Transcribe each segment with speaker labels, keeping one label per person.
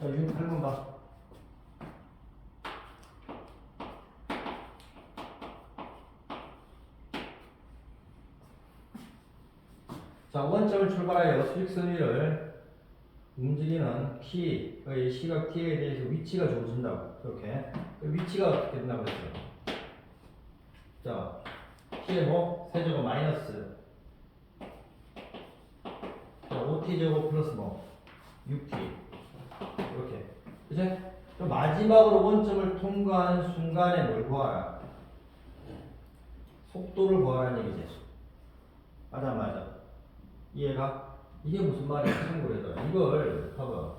Speaker 1: 자, 68번 봐. 자, 원점을 출발하여 수직선 위를 움직이는 T의 시각 T에 대해서 위치가 주어진다고. 이렇게. 그 위치가 어떻게 된다고 그랬어요? 자, T의 뭐? 세제곱 마이너스. 자, 5T제곱 플러스 뭐? 6T. 이제 또 마지막으로 원점을 통과하는 순간에 뭘 구하라? 속도를 구하라는 얘기지. 맞아, 맞아. 이해가? 이게 무슨 말이야? 참고로 해서. 이걸, 봐봐.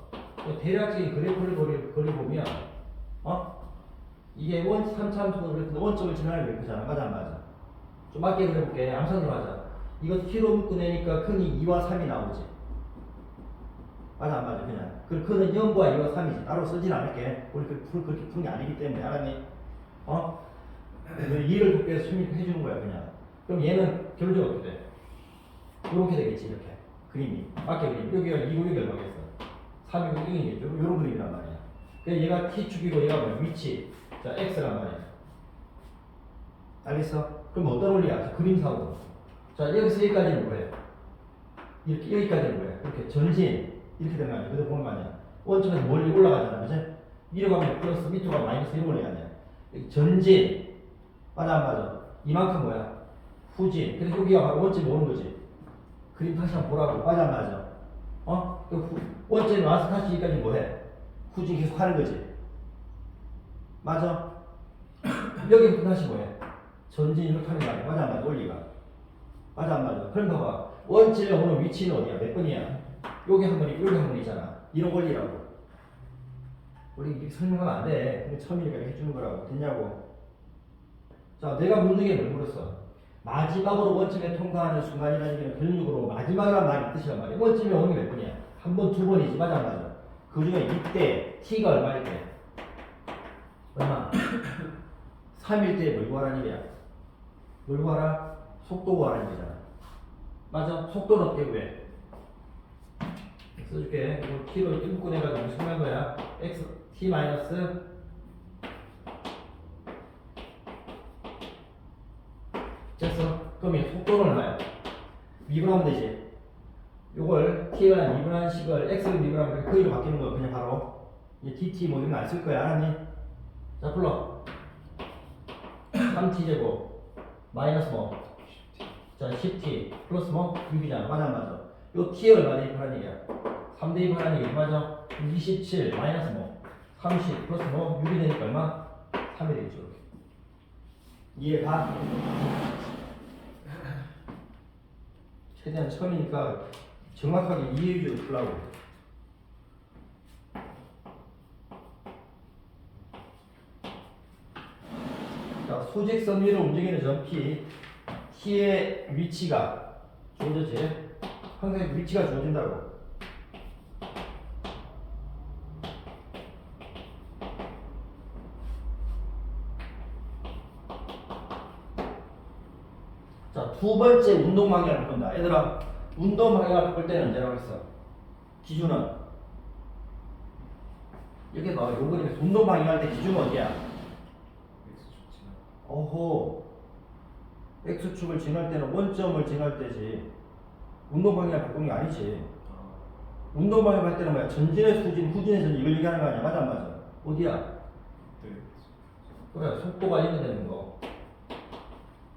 Speaker 1: 이 대략적인 그래프를 그리, 그려보면, 어? 이게 원, 3참수로 그랬는데 원점을 지나는 그래프잖아. 맞아, 안 맞아. 좀 맞게 그려볼게. 암산으로 하자. 이거 t로 묶어내니까 큰이 2와 3이 나오지. 맞아, 안 맞아, 그냥. 그 큰은 0과 2와 3이지. 따로 쓰진 않을게. 우리 그, 풀, 그렇게 푸는 게 아니기 때문에. 알았니? 어? 2를 곱해서 해주는 거야, 그냥. 그럼 얘는 결론적으로 어떻게 돼? 이렇게 되겠지 이렇게 그림이 맞게 그림 여기가 2고 여기 얼마겠어 3이고 1이겠죠 이런 그림이란 말이야 그래서 얘가 t축이고 얘가 뭐야 위치 자 x란 말이야 알겠어? 그럼 어떤 원리야? 자, 그림상으로 자 여기서 여기까지는 뭐해? 이렇게 여기까지는 뭐해? 이렇게 전진 이렇게 되는 거 아니야 그래서 보는 거 아니야 원점에서 멀리 올라가잖아 그치? 위로 가면 플러스 밑으로 가면 마이너스 이런 원리 아니야 전진 맞아 안 맞아? 이만큼 뭐야? 후진 그래서 여기가 바로 원점이 오는 거지 그림 다시 한번 보라고 맞아 안 맞아? 어? 그 후, 원점에 와서 다시 여기까지 뭐 해? 후진 계속 하는 거지 맞아? 여기부터 다시 뭐 해? 전진 이렇게 하는 거 아니야? 맞아 안 맞아? 원리가 맞아 안 맞아? 그럼 봐봐 원점에 오는 위치는 어디야? 몇 번이야? 여기 한 번이 여기 한 번이잖아 이런 원리라고 우리 이렇게 설명하면 안 돼. 근데 처음이니까 해주는 거라고. 됐냐고. 자, 내가 묻는 게 뭘 물었어? 마지막으로 원점에 통과하는 순간이라는 게 결론적으로 마지막이란 말이 뜻이란 말이야. 원점에 오는 게 몇 번이야? 한 번, 두 번이지. 맞아, 안 맞아. 그 중에 이때 t가 얼마일 때? 얼마? 3일 때뭘 구하라는 얘기야? 뭘 구하라? 속도 구하라는 얘기잖아. 맞아? 속도는 어떻게 구해? 써줄게. 이거 t로 인분해가지고 무슨 말 거야? x t 마이너스 됐어. 그럼 이 속도는 얼마야? 미분하면 되지. 요걸 t가 2분한 식을 x를 미분하면 그 2로 바뀌는 거야. 그냥 바로. 이 dt 뭐 이런 거안쓸 거야. 알았니? 자, 불러. 3t 제곱 마이너스 뭐? 자, 10t 플러스 뭐? 6이잖아. 맞아, 안 맞아. 요 t 얼마 대입하라는 얘기야? 3 대입하라는 얘기 맞아? 27 마이너스 뭐? 30 플러스 뭐? 6이 되니까 얼마? 3이 되겠죠. 이렇게. 이해 가? 최대한 처음이니까 정확하게 이해해주고 풀라고. 자, 수직선 위로 움직이는 점 P, T의 위치가 주어지지? 항상 위치가 주어진다고. 자, 두 번째 운동 방향을 바꾼다. 얘들아, 운동 방향을 바꿀 때는 언제라고 했어? 기준은? 이렇게 봐. 요 그림에서 운동 방향할 때 기준은 어디야? 어호. X축을 지날 때는 원점을 지날 때지. 운동 방향을 바꾸는 게 아니지. 운동 방향 할 때는 뭐야? 전진의 후진, 후진의 전진 이걸 얘기하는 거 아니야? 맞아, 안 맞아? 어디야? 그래, 속도가 연결되는 거.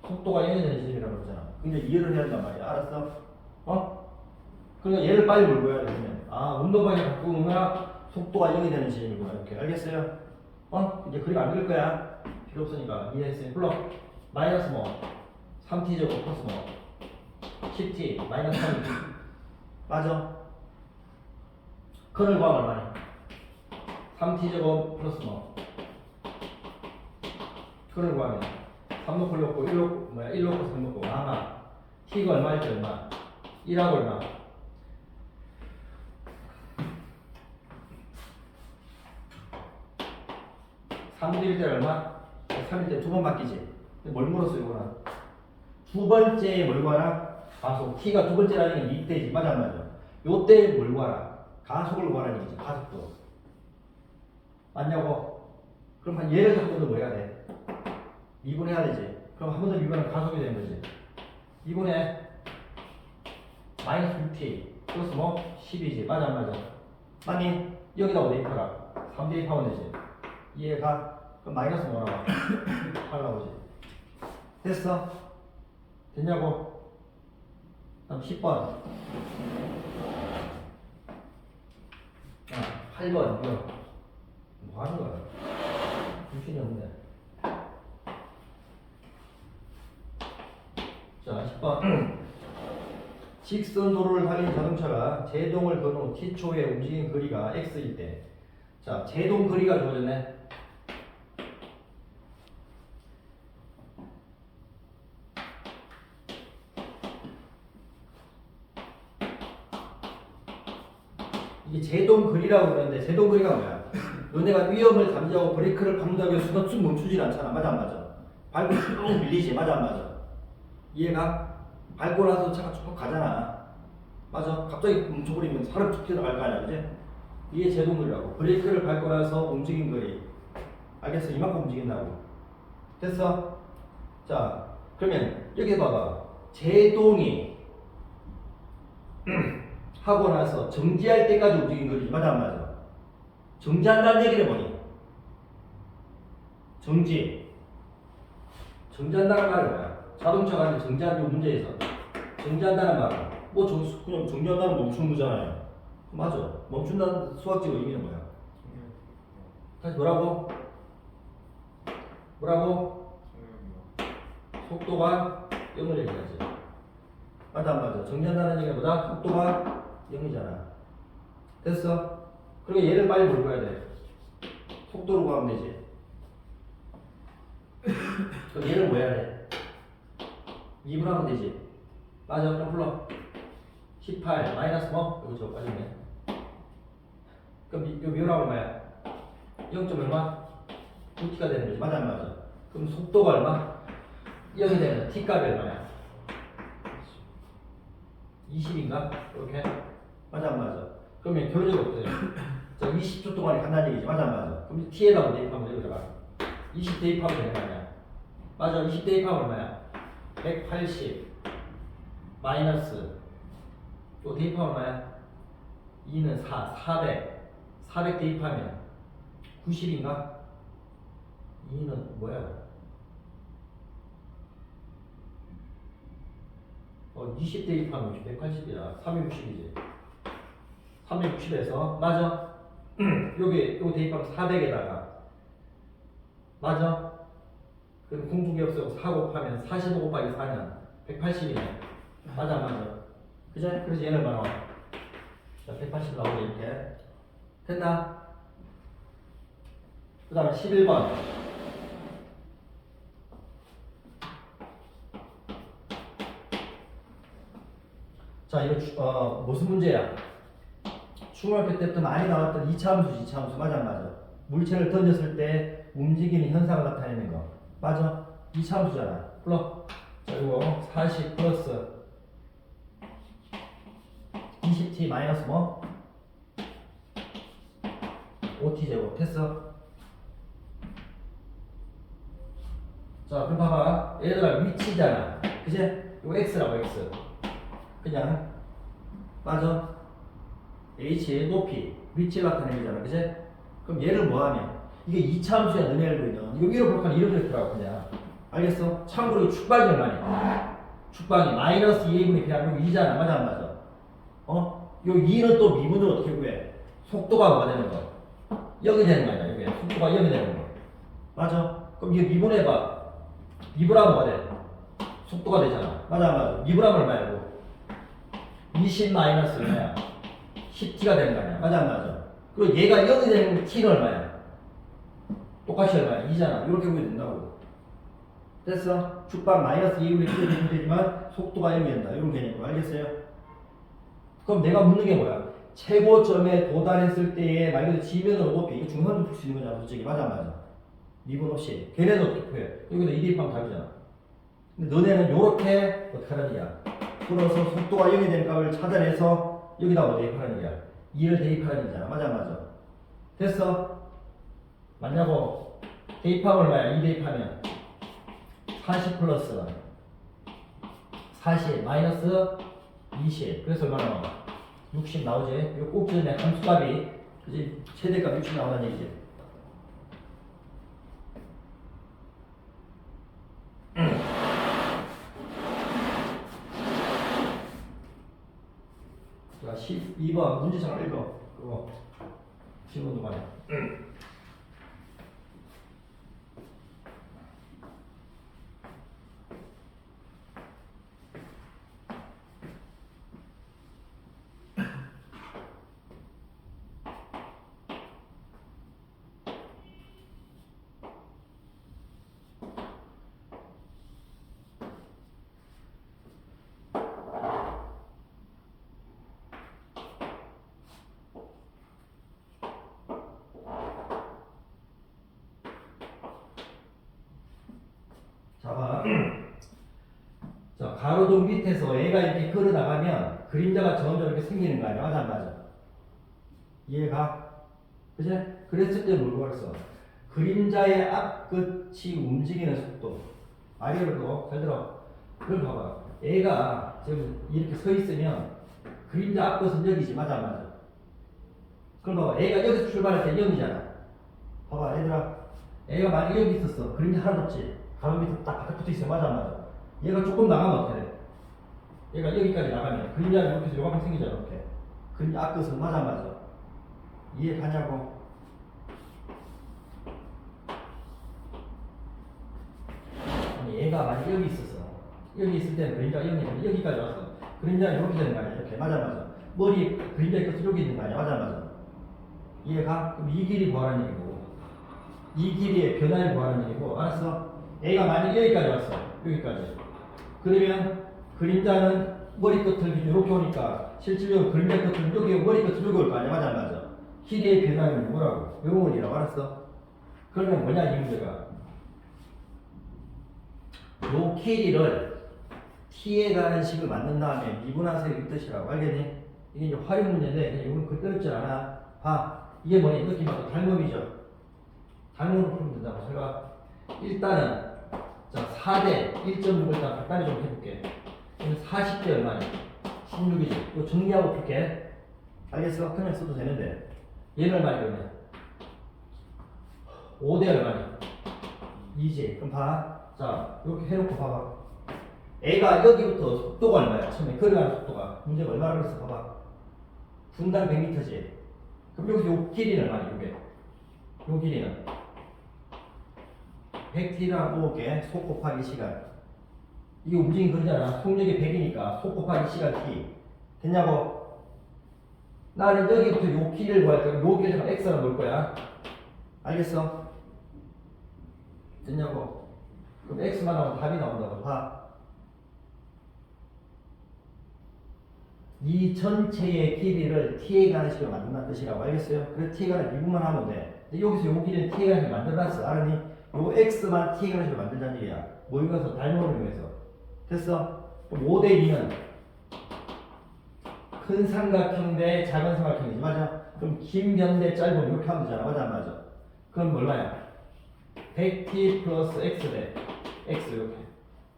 Speaker 1: 속도가 연결되는 지점이라고 그러잖아. 근데 이해를 해야 한단 말이야. 알았어? 어? 그러니까 얘를 빨리 물고야 되면 아, 운동 방향 바꾸면 속도가 연결되는 지점이구나. 이렇게. 알겠어요? 어? 이제 그림 안 그릴 거야. 필요 없으니까. 이해했으니 불러. 마이너스 뭐? 3t 제곱 플러스 뭐? 10t 마이너스 3t. 맞아. 그늘 구하면 얼마냐? 3t 제곱 플러스 뭐? 그걸 구하면 3 놓고 1 놓고 1 놓고 뭐야 1 놓고 3 놓고 아마 t가 얼마일 때 얼마 1하고 얼마 삼일때 얼마? 3일 때 두 번 바뀌지 뭘 물었어 이거는 두 번째에 뭘 구하라? 가속 t가 두 번째라는 게 이때지 맞아 안 맞아 요때 뭘 구하라? 가속을 구하라는 얘기지 가속도 맞냐고? 그럼 한번더뭐 해야 돼? 미분해야 되지. 그럼 한 번 더 미분하면 가속이 되는 거지. 미분해 마이너스 6t 플러스 뭐? 10이지. 맞아 안 맞아? 아니 여기다 5 대입하라. 3 대입하면 되지. 이해가? 그럼 마이너스 뭐 나와? 8 나오지. 됐어? 됐냐고? 다음 10번. 아, 8번 이거 뭐 하는 거야? 정신이 없네. 자, 10번. 직선 도로를 달린 자동차가 제동을 건 후 T초에 움직인 거리가 X일 때. 자, 제동 거리가 주어졌네. 이게 제동 거리라고 그러는데 제동 거리가 뭐야? 너네가 위험을 감지하고 브레이크를 밟는다고 해서 순간 쑥 멈추질 않잖아. 맞아 안 맞아? 밟고 쭉 밀리지. 맞아 안 맞아? 이해가? 밟고 나서 차가 쭉 가잖아. 맞아? 갑자기 멈춰버리면 사람 툭 튀어나갈 거 아니야, 그지? 이게 제동 거리라고. 브레이크를 밟고 나서 움직인 거리. 알겠어? 이만큼 움직인다고. 됐어? 자, 그러면 여기 봐봐. 제동이 하고 나서 정지할 때까지 움직인 거리지. 맞아 안 맞아? 정지한다는 얘기는 뭐니? 정지. 정지한다는 말은 뭐야? 자동차가 이제 정지하는 요 문제에서 정지한다는 말은 뭐 정, 그냥 정지한다는 멈추는 거잖아요. 맞아. 멈춘다는 수학적인 의미는 뭐야? 다시 뭐라고? 뭐라고? 속도가 0을 얘기하지. 맞아 안 맞아? 정지한다는 얘기는 뭐다? 속도가 0이잖아. 됐어? 그리고 얘를 빨리 물어야 돼. 속도로 가면 되지. 그럼 얘를 뭐 해야 돼? 2분 하면 되지. 맞아, 그럼 불러. 18 마이너스 뭐? 여기 저 빠지네. 그럼 이- 요 미우라고 얼마야? 0. 얼마? 9t가 되는 거지. 맞아, 안 맞아? 그럼 속도가 얼마? 0이 되는 t 값이 얼마야? 20인가? 이렇게? 맞아, 안 맞아? 그러면 결론이 어때요? 자, 20초 동안에 간다는 얘기지. 맞아, 안 맞아? 그럼 t에다 뭐 대입하면 돼, 여기다가. 20 대입하면 되는 거 아니야? 맞아, 20 대입하면 얼마야? 180 마이너스 또 대입하면 얼마야? 2는 4, 400 400 대입하면 90인가? 2는 뭐야? 어, 20 대입하면 180이야 360이지 360에서 맞아 여기 요 대입하면 400에다가 맞아 그럼 공중격수 4 곱하면 45 곱하기 4는 180이네 맞아 안 맞아 그죠? 그래서 얘는 얼마? 자, 180 나오고 이렇게 됐나? 그 다음에 11번 자 이거 주- 어, 무슨 문제야? 중학교 때부터 많이 나왔던 2차 함수, 2차 함수 맞아 안 맞아? 물체를 던졌을 때 움직이는 현상을 나타내는 거 맞아? 2차 함수잖아 불러 자 이거 40 플러스 20t 마이너스 뭐? 5t 제곱 됐어? 자 그럼 봐봐 얘들아 위치잖아 그제? 이거 x라고 x 그냥 맞아 h의 높이 위치를 나타내잖아 그제? 그럼 얘를 뭐하냐 이게 2차 함수야 너네 알고 있는 이거 위로 볼까 이렇게 됐더라고 그냥 알겠어? 참고로 축방이 얼마냐 축방이 마이너스 2a분의 b하면 이거 2잖아 맞아 안 맞아? 어? 요 2는 또 미분을 어떻게 구해? 속도가 뭐가 되는 거? 0이 되는 거 아니야 이게 속도가 0이 되는 거 맞아? 그럼 이거 미분해봐 미분하면 뭐가 돼? 속도가 되잖아 맞아 안 맞아? 미분하면 얼마야 이거? 20 마이너스 얼마야? 10t가 되는 거 아니야 맞아 안 맞아? 그리고 얘가 0이 되는 t는 얼마야? 똑같이 얼마야? 2잖아 이렇게 보면 된다고 됐어? 축방 마이너스 2분의 1이 되면 되지만 속도가 0이 된다 이런 개념으로 알겠어요? 그럼 내가 묻는 게 뭐야? 최고점에 도달했을 때의 말 그대로 지면으로 높이 이게 중간도 풀수 있는 거잖아 솔직히 맞아 안 맞아? 미분 없이 걔네도 어떻게 표해? 여기다 2 대입하면 답이잖아 근데 너네는 요렇게 어떻게 하는 얘기야? 풀어서 속도가 0이 되는 값을 찾아내서 여기다 뭐 대입하는 얘기야? 2를 대입하는 얘기잖아 맞아 안 맞아? 됐어? 맞냐고 대입하면 얼마야? 2 대입하면 40 플러스 40 마이너스 20 그래서 얼마 나와? 60 나오지? 요 꼭지점에 함수값이 그지 최대값 60 나오다는 얘기지. 자 12번 문제창 읽어. 그거. 질문 동안에 잡아. 자, 가로등 밑에서 애가 이렇게 걸어나가면 그림자가 점점 이렇게 생기는 거 아니야? 맞아, 안 맞아? 이해가? 그제? 그랬을 때 뭘로 가르쳐? 그림자의 앞끝이 움직이는 속도. 아래로도, 잘 들어. 그걸 봐봐. 애가 지금 이렇게 서 있으면 그림자 앞끝은 여기지. 맞아, 안 맞아? 그럼 봐봐. 애가 여기서 출발할 때 여기잖아. 봐봐, 얘들아. 애가 만약에 여기 있었어. 그림자 하나도 없지. 가로 밑에 딱 바닥 붙어 있어. 맞아, 안 맞아? 얘가 조금 나가면 어떻게 돼? 얘가 여기까지 나가면 그림자는 여기서 요만큼 생기잖아. 이렇게. 그림자 앞끝은 맞아, 안 맞아? 이해 가냐고? 얘가 만약 여기 있었어. 여기 있을 때는 그림자가 여기 여기까지 왔어. 그림자는 이렇게 되는 거 아니야? 이렇게. 맞아, 안 맞아? 머리, 그림자의 끝이 여기 있는 거 아니야? 맞아, 안 맞아? 이해가? 그럼 이 길이 구하라는 얘기고. 이 길이의 변화를 구하는 얘기고 알았어? A가 만약 여기까지 왔어 여기까지 그러면 그림자는 머리 끝을 이렇게 오니까 실질적으로 그림자 끝은 여기 머리 끝은 여기 올 거 아니야 맞아 안 맞아 길이의 변화는 뭐라고? 요원이라고 알았어? 그러면 뭐냐 이 문제가 요 길이를 t에 가는 식을 만든 다음에 미분하세요 이 뜻이라고 알겠니? 이게 이제 활용 문제인데 이건 그대로 줄 알아 봐 이게 뭐니? 느낌 봐도 닮음이죠 단문으로 풀면 된다고 제가 일단은 자 4대 1.6을 일단 간단히 좀 해볼게. 그럼 40대 얼마냐? 16이지. 이거 정리하고 풀게. 알겠어? 그냥 써도 되는데. 얘는 얼마냐 그러면? 5대 얼마냐? 2지. 그럼 봐 자 이렇게 해놓고 봐봐. A가 여기부터 속도가 얼마야? 처음에 걸어가는 속도가. 문제가 얼마나 그랬어? 봐봐. 분당 100m지. 그럼 여기서 요 길이는 얼마냐 요게? 요 길이는 100t랑 5개 속 곱하기 시간. 이게 움직임 그러잖아. 속력이 100이니까 속 곱하기 시간 t 됐냐고? 나는 여기부터 요 길을 구할 거야. 요 길을 x로 놓을 거야. 알겠어? 됐냐고? 그럼 x만 나오면 답이 나온다고. 봐. 이 전체의 길이를 t에 가는 식으로 만든다는 뜻이라고. 알겠어요? 그래서 t에 가는 미분만 하면 돼. 근데 여기서 요 길이는 t에 식으로 만들어놨어. 알았니? 요 x만 t에 가는 식으로 만들자는 얘기야 뭐 이거서 닮음을 위해서 됐어? 그럼 5대 2는 큰 삼각형 대 작은 삼각형이지 맞아? 그럼 긴 변 대 짧은 이렇게 하면 되잖아 맞아 안 맞아? 그럼 얼마야? 100t 플러스 x 대 x 이렇게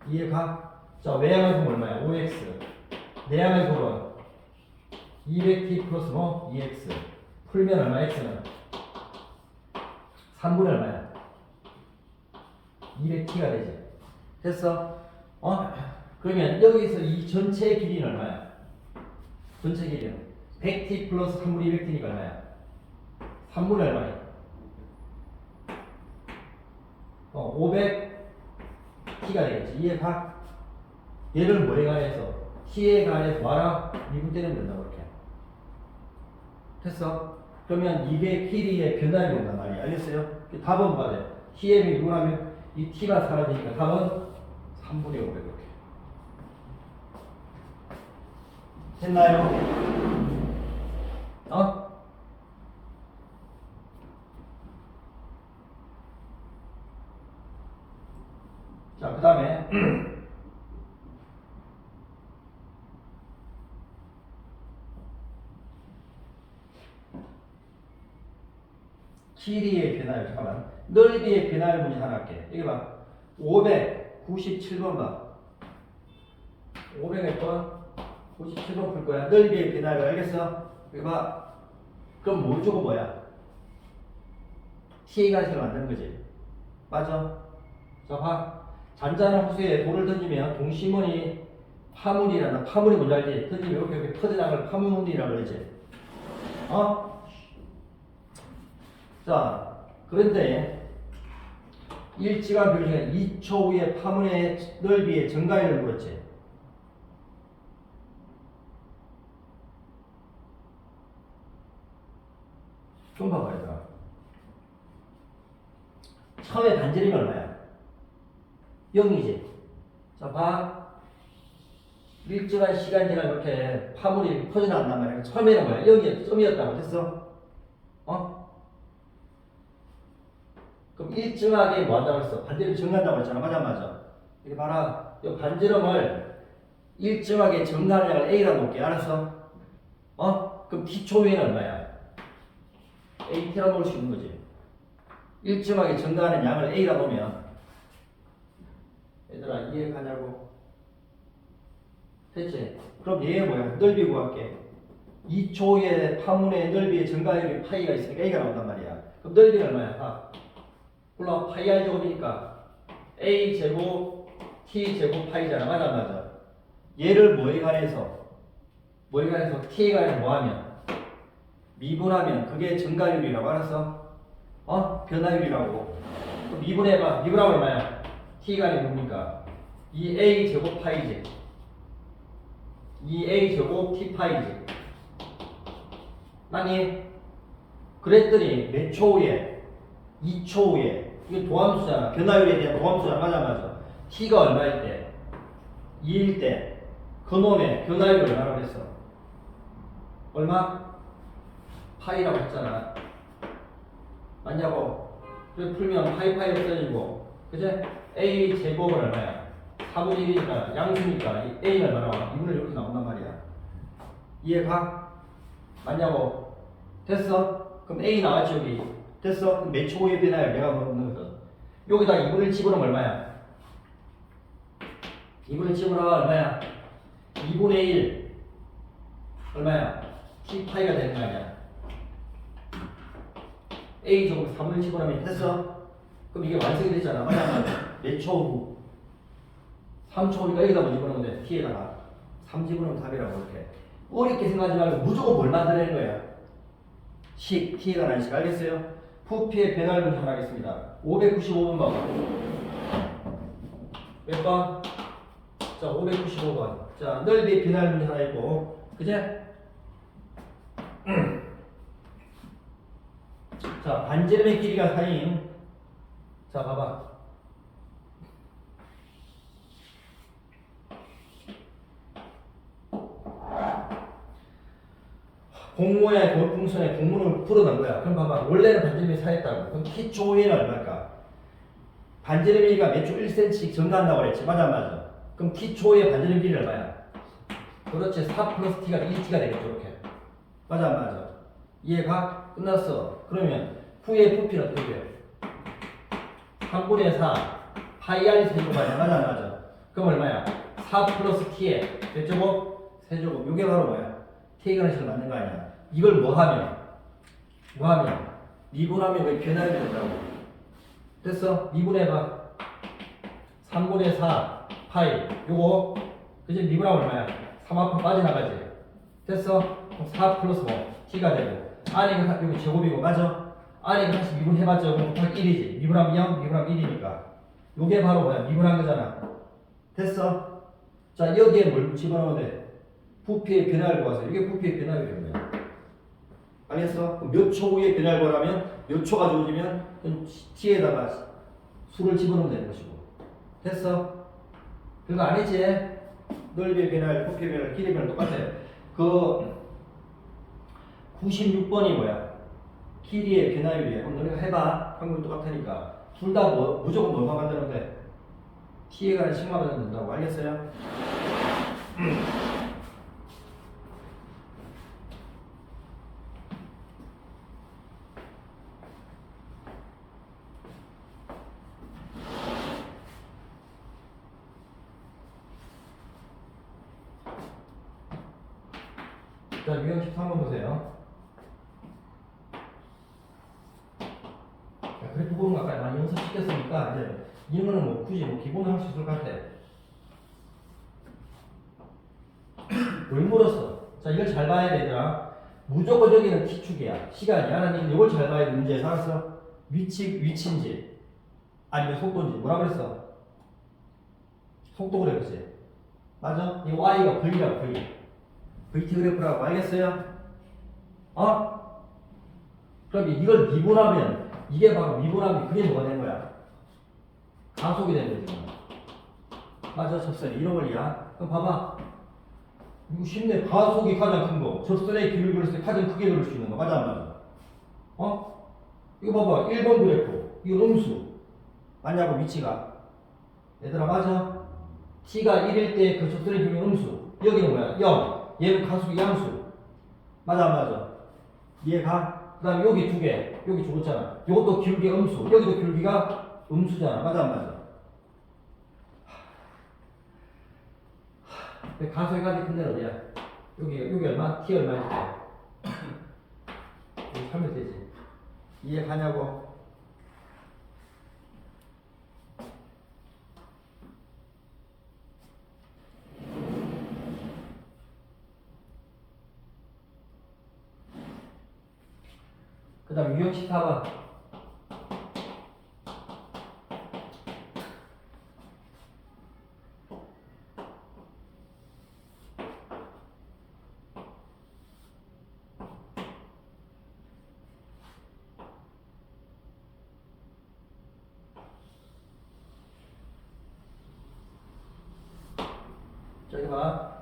Speaker 1: 이해가? 자 외양의 은 얼마야? 5x 내양의 곱은 200t 플러스 뭐? 2x 풀면 얼마 x는? 3분의 얼마야? 200t가 되지 됐어? 어? 그러면 여기서 이 전체 길이는 얼마야? 전체 길이는 100t 플러스 3분의 200t니까 얼마야? 3분의 얼마야? 어, 500t가 되겠지. 이해 가? 얘를 뭐에 관해서? t에 관해서 뭐하라? 미분 때리면 된다고, 이렇게. 됐어? 그러면 이게 길이의 변화이 온단 말이야. 알겠어요? 답은 뭐가 돼? t에 미분하면 이 t가 사라지니까 답은 3분의 500 이렇게. 됐나요? 어? 자, 그 다음에 길이의 변화율 잠깐만 넓이의 변화율 문제 하나 할게. 여기 봐. 597번 봐. 500몇 번? 97번 풀 거야. 넓이의 변화율 알겠어? 여기 봐. 그럼 뭐 주고 뭐야? T의 관식을 만드는 거지. 맞아? 자 봐. 잔잔한 호수에 돌을 던지면 동심원이 파물이란다. 파물이 뭔지 알지? 던지면 이렇게 이렇게 퍼져나갈 파물이라고 그러지. 어? 자, 그런데 일지간 표시가 2초 후에 파문의 넓이의 증가율을 물었지. 좀 봐봐, 얘들아. 처음에 반지름이 얼마야? 0이지. 자, 봐. 일정한 시간 지나 이렇게 파물이 퍼져나간단 말이야. 처음에는 뭐야? 0이 점이었다고 됐어? 어? 그럼 일정하게 뭐 한다고 했어? 반지름 증가한다고 했잖아. 맞아, 맞아. 이리 봐라. 이 반지름을 일정하게 증가하는 양을 A라고 볼게. 알았어? 어? 그럼 기초위는 얼마야? AT라고 볼 수 있는 거지. 일정하게 증가하는 양을 A라고 보면 얘들아 이해 가냐고? 됐지? 그럼 얘 뭐야? 넓이 구할게. 2초의 파문의 넓이의 증가율이 파이가 있으니까 A가 나온단 말이야. 그럼 넓이는 얼마야? 아. 물론 파이 r 제곱이니까. A 제곱 t 제곱 파이잖아. 맞아 맞아. 얘를 뭐에 관해서? 뭐에 관해서? T에 관해서 뭐하면? 미분하면 그게 증가율이라고 알았어? 어? 변화율이라고. 그럼 미분해봐. 미분하면 얼마야? t가 뭡니까? 2a 제곱 파이지 2a 제곱 t 파이지 아니? 그랬더니 몇 초 후에? 2초 후에 이게 도함수잖아. 변화율에 대한 도함수잖아. 맞아 맞아. t가 얼마일 때? 2일 때 그놈의 변화율이 얼마라고 했어? 얼마? 파이라고 했잖아. 맞냐고? 그래 풀면 파이 파이 없어지고 그제? a 제곱은 얼마야? 4분의 1이니까 양수니까 이 a는 얼마 나와? 2분의 이렇게 나온단 말이야. 이해가? 맞냐고? 됐어? 그럼 a 나왔지 여기. 됐어? 초에 변화율 내가 거거든. 여기다 2분의 집어넣으면 얼마야? 2분의 집어넣으면 얼마야? 2분의 1 얼마야? t 파이가 되는 거 아니야? a 제곱 3분의 집어넣으면 됐어? 그럼 이게 완성이. 맞아 몇초 후? 3초 후니까 여기다 뭐 집어넣으면 돼? t에다가 3 집어넣으면 답이라고 이렇게 어렵게 생각하지 말고 무조건 뭘 만들어내는 거야? 식, t에 관한 식 알겠어요? 부피의 변화를 하겠습니다. 595번 봐봐. 몇 번? 자, 595번. 자, 변화를 문제 하나 있고, 그제? 자, 반지름의 길이가 4인. 자, 봐봐. 공모의 골풍선에 공문을 풀어놓은 거야. 그럼 봐봐. 원래는 반지름이 4였다고. 그럼 키 조회는 얼마일까? 반지름이가 매초 1cm씩 증가한다고 그랬지. 맞아, 맞아. 그럼 키 초의 반지름 길이 얼마야? 그렇지. 4 플러스 t가 1t가 되겠죠. 이렇게. 맞아, 맞아. 이해가? 끝났어. 그러면 후의 부피는 어떻게 돼요? 3분의 4 파이 r 세제곱 아니야? 맞아, 맞아. 그럼 얼마야? 4 플러스 t의 몇 제곱? 세제곱. 이게 바로 뭐야? t가 식을 맞는 거 아니야? 이걸 뭐 하면? 뭐 하면? 미분하면 왜 변화율이 된다고? 됐어? 미분해봐. 3분의 4 파이 요거 그지 미분하면 얼마야? 3 앞으로 빠져나가지 됐어? 그럼 4 플러스 뭐 t가 되고 안에 다- 이거 제곱이고 맞아? 안에 이거 다시 미분 해봤자 그럼 곱하기 1이지 미분하면 0 미분하면 1이니까 요게 바로 뭐야? 미분한 거잖아 됐어? 자 여기에 뭘 집어넣으면 돼? 부피의 변화를 구하세요 이게 부피의 변화율이에요 알겠어? 몇 초 후에 변화를 구하라면 몇 초 가지고 오면 t에다가 수를 집어넣으면 되는 것이고 됐어? 그거 아니지? 넓이의 변화율, 부피의 변화율, 길이의 변화율 똑같아요 그 96번이 뭐야? 길이의 변화율이야 그럼 너네가 해봐 방금 똑같으니까 둘 다 뭐, 무조건 뭐만 만드는 돼? t에 관한 식만 만들면 된다고 알겠어요? 자, 유형 13번 보세요. 자, 그래프 보는 거 아까 많이 연습시켰으니까 이제 이런 거는 뭐 굳이 뭐 기본으로 할수 있을 것 같아. 왜 물었어? 자, 이걸 잘 봐야 되더라. 무조건 여기는 T축이야. 시간이. 하나님 이걸 잘 봐야 돼. 문제에서 알았어? 위치, 위치인지 아니면 속도인지 뭐라 그랬어? 속도 그래프지. 맞아? 이 Y가 V라고 V. VT 그래프라고 알겠어요? 어? 그럼 이걸 미분하면 이게 바로 미분하면 그게 뭐가 되는 거야? 가속이 되는 거지. 맞아, 접선이 이런 원리야. 그럼 봐봐. 이거 쉽네. 가속이 가장 큰 거. 접선의 길을 그렸을 때 가장 크게 그릴 수 있는 거. 맞아, 안 맞아? 어? 이거 봐봐. 1번 그래프. 이거 음수. 맞냐고, 위치가. 얘들아, 맞아? t가 1일 때 그 접선의 길이 음수. 여기는 뭐야? 0. 얘는 가속이 양수. 맞아, 안 맞아? 이해가? 그 다음에 여기 두 개. 여기 죽었잖아. 이것도 기울기가 음수. 여기도 기울기가 음수잖아. 맞아, 안 맞아? 근데 가속이 가장 큰 데는 어디야? 여기, 여기 얼마? t 얼마일 때? 여기 하면 되지. 이해 가냐고? 그 다음 유형 14번. 저기 봐.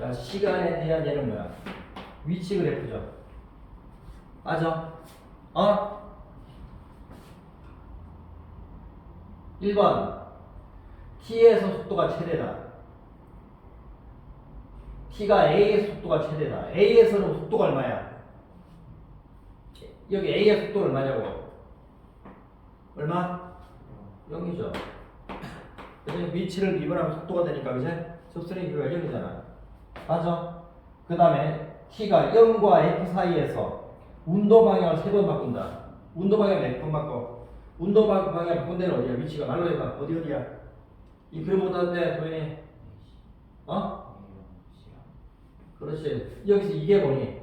Speaker 1: 자, 시간에 대한 얘는 뭐야? 위치 그래프죠. 맞아? 어? 1번. t에서 속도가 최대다. t가 a의 속도가 최대다. a에서는 속도가 얼마야? 여기 a의 속도 얼마냐고? 얼마? 0이죠. 그래서 위치를 미분하면 속도가 되니까 그제 접선의 길이가 0이잖아. 맞아? 그 다음에 t가 0과 f 사이에서 운동 방향을 세 번 바꾼다. 운동 방향 몇번 바꿔? 운동 방- 방향 바꾼 데는 어디야? 위치가 말로 해봐. 어디 어디야? 이 그림 못하는데 도현이 어? 그렇지. 여기서 이게 뭐니?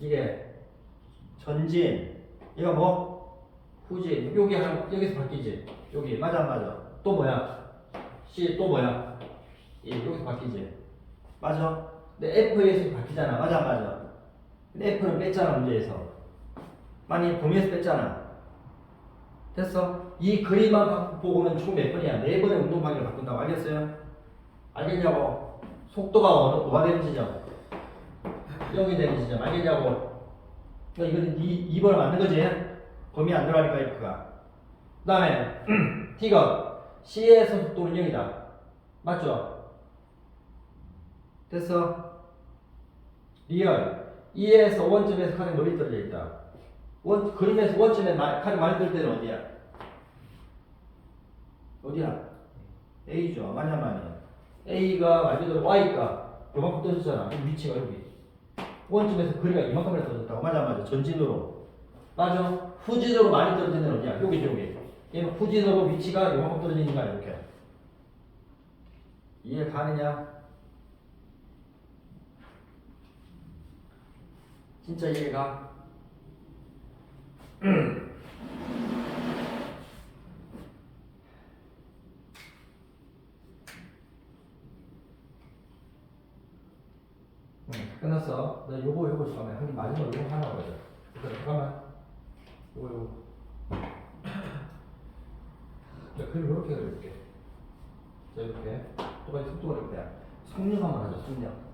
Speaker 1: 이게 전진. 얘가 뭐? 후진. 여기 한 여기서 바뀌지. 여기 맞아 안 맞아? 또 뭐야? C 또 뭐야? 예, 여기서 바뀌지. 맞아. 근데 F에서 바뀌잖아. 맞아 안 맞아? 근데 F는 뺐잖아 문제에서. 많이 범위에서 뺐잖아. 됐어? 이 그림만 바- 보고는 총 몇 번이야? 네 번의 운동 방향을 바꾼다고 알겠어요? 알겠냐고? 속도가 어느 뭐가 되는 지점? 0이 되는 지점 알겠냐고? 그러니까 이거는 이 2번을 맞는 거지? 범위 안 들어가니까 F가. 그 다음에 T가 C에서 속도는 0이다. 맞죠? 됐어? 리얼 E에서 원점에서 가장 멀리 떨어져 있다. 원, 그림에서 원점에 마- 가장 많이 떨 때는 어디야? 어디야? A죠. 맞냐 말이야. A가 말 그대로 Y가 요만큼 떨어졌잖아. 그럼 위치가 여기. 원점에서 거리가 이만큼이나 떨어졌다고. 맞아 맞아. 전진으로. 맞아. 후진으로 많이 떨어진 데는 어디야? 여기죠 여기. 얘는 후진으로 위치가 요만큼 떨어지는 거야 이렇게. 이해 가느냐? 진짜 이해가? 응, 끝났어. 나 요거 요거 잠깐만 한개 마지막 요거 하나 보자. 잠깐만. 요거 요거. 자 그림 이렇게 그릴게. 자 이렇게 똑같이 속도가 이렇게. 속력 한번 하자. 속력.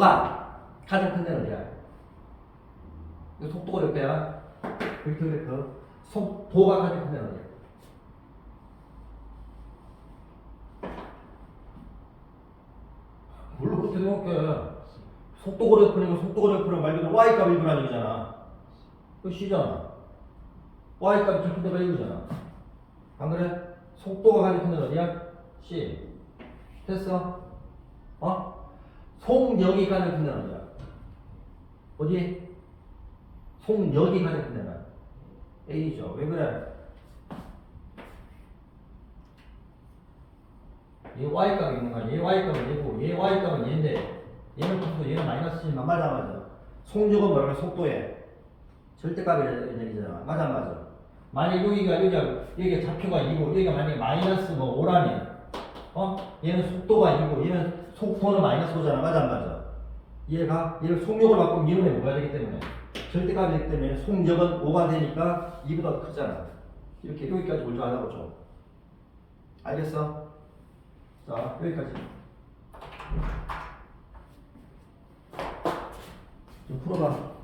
Speaker 1: 속도가 가장 큰 데는 어디야? 이거 속도가 몇 배야? 그래프 그래프 속도가 가장 큰 데는 어디야? 뭘로 그렇게 생각해? 속도 그래프는 속도 그래프는 말 그대로 y 값 1분하는 얘기잖아. 그 C잖아. y 제일 큰 데가 1이잖아. 안 그래? 속도가 가장 큰 데는 어디야? C. 됐어? 어? 가장 큰 데는 어디야? 어디? 송력이 가장 큰 데는 A죠. 왜 그래? 얘 Y값이 있는 거 아니야? 얘 Y값은 얘고, 얘 Y값은 얘인데, 얘는 플러스, 얘는 마이너스지만 맞아, 맞아. 속력은 뭐라고 해? 속도에. 절대값이라는 얘기잖아. 맞아, 맞아. 만약 여기가, 여기가, 여기가 좌표가 2고, 여기가 만약에 마이너스 뭐 5라면, 어? 얘는 속도가 2고, 얘는 속도는 마이너스 5잖아. 맞아, 맞아. 얘가, 얘를 속력을 바꾸면 이름에 뭐가 되기 때문에. 절대값이 되기 때문에 속력은 5가 되니까 2보다 크잖아. 이렇게 여기까지 하자고 좀. 알겠어? 자, 여기까지. 좀 풀어봐.